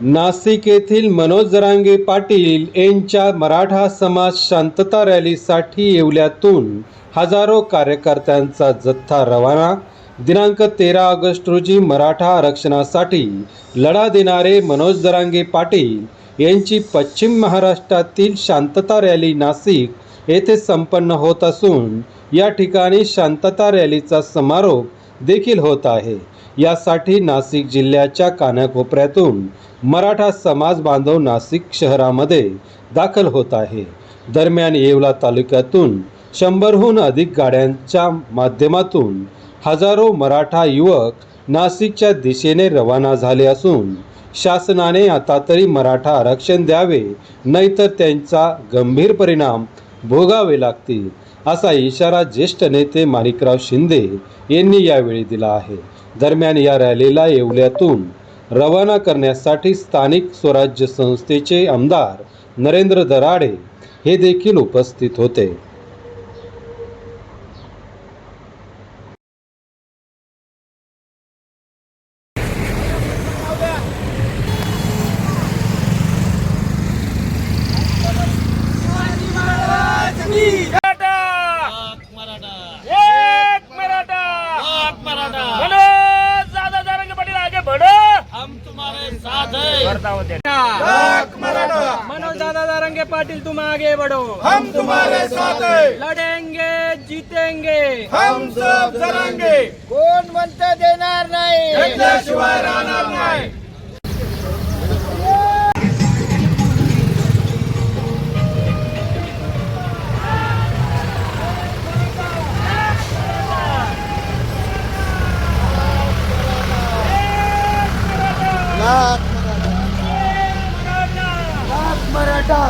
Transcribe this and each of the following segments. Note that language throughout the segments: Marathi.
नाशिक येथील मनोज जरांगे पाटील यांच्या मराठा समाज शांतता रॅलीसाठी येवल्यातून हजारो कार्यकर्त्यांचा जथ्था रवाना. दिनांक तेरा ऑगस्ट रोजी मराठा आरक्षणासाठी लढा देणारे मनोज जरांगे पाटील यांची पश्चिम महाराष्ट्रातील शांतता रॅली नाशिक येथे संपन्न होत असून या ठिकाणी शांतता रॅलीचा समारोप देखील होत आहे. यासाठी नाशिक जिल्ह्याच्या कानाकोपऱ्यातून मराठा समाज बांधव नाशिक शहरामध्ये दाखल होत आहे. दरम्यान येवला तालुक्यातून शंभरहून अधिक गाड्यांच्या माध्यमातून हजारो मराठा युवक नाशिकच्या दिशेने रवाना झाले असून शासनाने आता तरी मराठा आरक्षण द्यावे नाहीतर त्यांचा गंभीर परिणाम भोगावे लागतील असा इशारा ज्येष्ठ नेते माणिकराव शिंदे यांनी यावेळी दिला आहे. दरम्यान या रॅलीला येवल्यातून रवाना करण्यासाठी स्थानिक स्वराज्य संस्थेचे आमदार नरेंद्र दराडे हे देखील उपस्थित होते मराठा मराठा एक मराठा लाख मराठा मनोज दादा जारंगे पाटील आगे बढ़ो हम तुम्हारे साथ हैं। मनोज दादा जारंगे पाटील तुम आगे बढ़ो। हम तुम्हारे साथ हैं। लढेंगे जीतेंगे। हम सब जरांगे कोण म्हणतं देणार नाही? घेतल्याशिवाय राहणार मराठा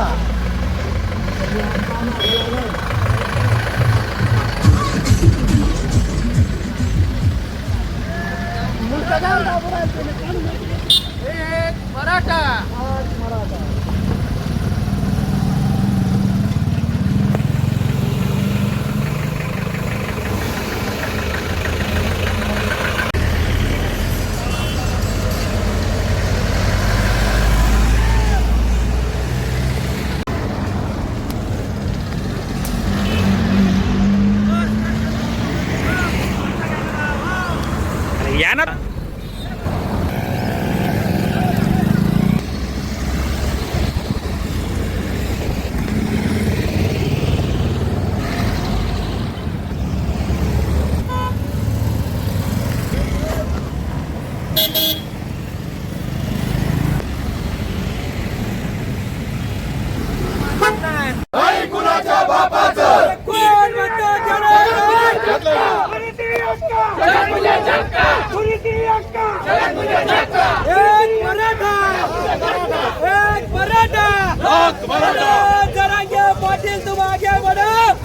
ना नाही कुणाच्या बापाचं कोण म्हणतं देणार एक मराठा एक मराठा मनोज जरांगे पाटील तुम आगे बढ़ो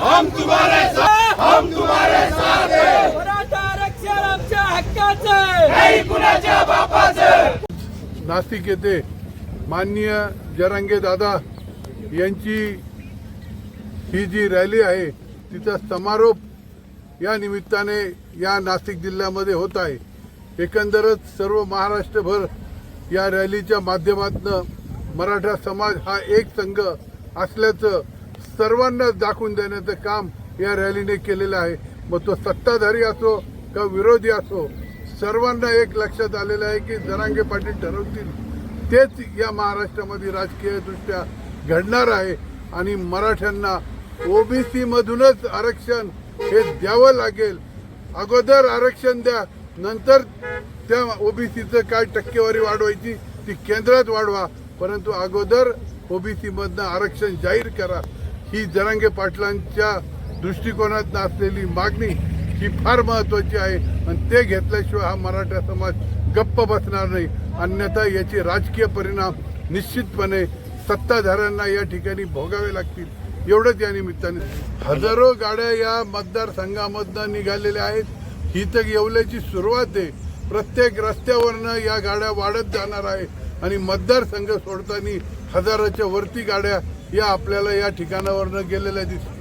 हम तुम्हारे साथ हम तुम्हारे साथ हैं। मराठा आरक्षण आमच्या हक्काचं आहे. नाही कुणाच्या बापाचं नाशिक येथे माननीय जरांगे दादा यांची ही जी रॅली आहे तिचा समारोप या निमित्ताने या नाशिक जिल्ह्यामध्ये होत आहे. एकंदरच सर्व महाराष्ट्रभर या रॅलीच्या माध्यमातून मराठा समाज हा एक संघ असल्याचं सर्वांना दाखवून देण्याचं काम या रॅलीने केलेलं आहे. मग तो सत्ताधारी असो का विरोधी असो सर्वांना एक लक्षात आलेलं आहे की जरांगे पाटील ठरवतील. तेच या महाराष्ट्रामध्ये राजकीयदृष्ट्या घडणार आहे आणि मराठ्यांना ओबीसी मधूनच आरक्षण हे द्यावं लागेल. अगोदर आरक्षण द्या नंतर त्या ओबीसीचं काय टक्केवारी वाढवायची ती केंद्रात वाढवा. परंतु अगोदर ओबीसीमधनं आरक्षण जाहीर करा. ही जरांगे पाटलांच्या दृष्टिकोनात असलेली मागणी ही फार महत्वाची आहे. आणि ते घेतल्याशिवाय हा मराठा समाज गप्प बसणार नाही. अन्यथा याचे राजकीय परिणाम निश्चितपणे सत्ताधाऱ्यांना या ठिकाणी भोगावे लागतील. एवढंच या निमित्ताने. हजारो गाड्या या मतदारसंघामधनं निघालेल्या आहेत. ही तर येवल्याची सुरुवात आहे. प्रत्येक रस्त्यावरनं या गाड्या वाढत जाणार आहे. आणि मतदारसंघ सोडताना हजाराच्या वरती गाड्या या आपल्याला या ठिकाणावरनं गेलेल्या दिसतात.